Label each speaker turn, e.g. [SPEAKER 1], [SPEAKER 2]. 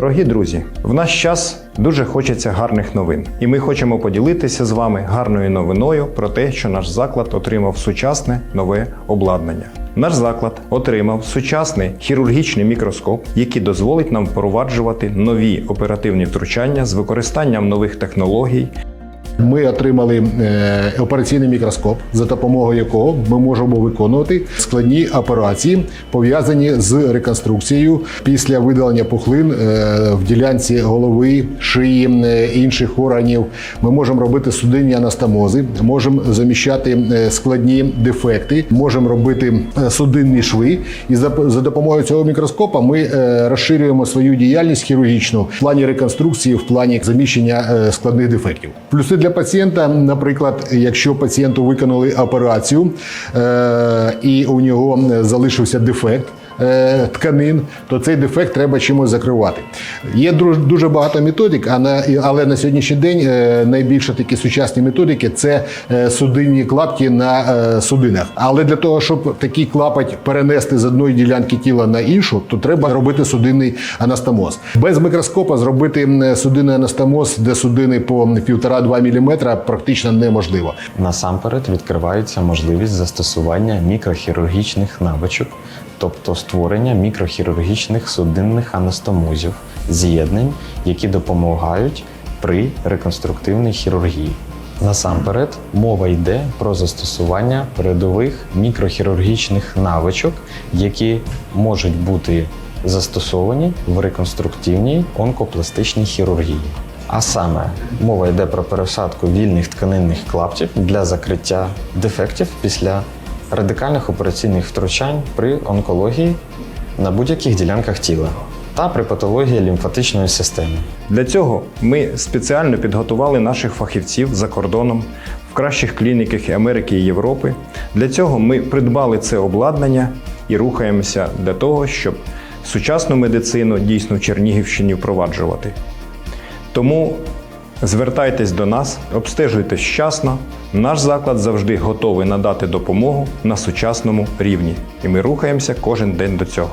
[SPEAKER 1] Дорогі друзі, в наш час дуже хочеться гарних новин, і ми хочемо поділитися з вами гарною новиною про те, що наш заклад отримав сучасне нове обладнання. Наш заклад отримав сучасний хірургічний мікроскоп, який дозволить нам впроваджувати нові оперативні втручання з використанням нових технологій
[SPEAKER 2] Ми отримали е, операційний мікроскоп, за допомогою якого ми можемо виконувати складні операції, пов'язані з реконструкцією після видалення пухлин е, в ділянці голови, шиї, е, інших органів. Ми можемо робити судинні анастомози, можемо заміщати складні дефекти, можемо робити судинні шви. І за, допомогою цього мікроскопа ми розширюємо свою діяльність хірургічну в плані реконструкції, в плані заміщення складних дефектів. Плюси для пацієнта, наприклад, якщо пацієнту виконали операцію е, і у нього залишився дефект. е, Тканин, то цей дефект треба чимось закривати. Є дуже багато методик, але на сьогоднішній день е, найбільше такі сучасні методики це судинні клапті на судинах. Але для того, щоб такий клапоть перенести з одної ділянки тіла на іншу, то треба робити судинний анастомоз. Без мікроскопа зробити судинний анастомоз, де судини по 1,5-2 мм, практично неможливо.
[SPEAKER 3] Насамперед відкривається можливість застосування мікрохірургічних навичок, тобто створення мікрохірургічних судинних анастомозів, з'єднань, які допомагають при реконструктивній хірургії. Насамперед, мова йде про застосування передових мікрохірургічних навичок, які можуть бути застосовані в реконструктивній онкопластичній хірургії. А саме мова йде про пересадку вільних тканинних клаптів для закриття дефектів після радикальних операційних втручань при онкології на будь-яких ділянках тіла та при патології лімфатичної системи.
[SPEAKER 1] Для цього ми спеціально підготували наших фахівців за кордоном в кращих клініках Америки і Європи. Для цього ми придбали це обладнання і рухаємося для того, щоб сучасну медицину дійсно в Чернігівщині впроваджувати. Тому звертайтесь до нас, обстежуйтесь щасно. Наш заклад завжди готовий надати допомогу на сучасному рівні, і ми рухаємося кожен день до цього.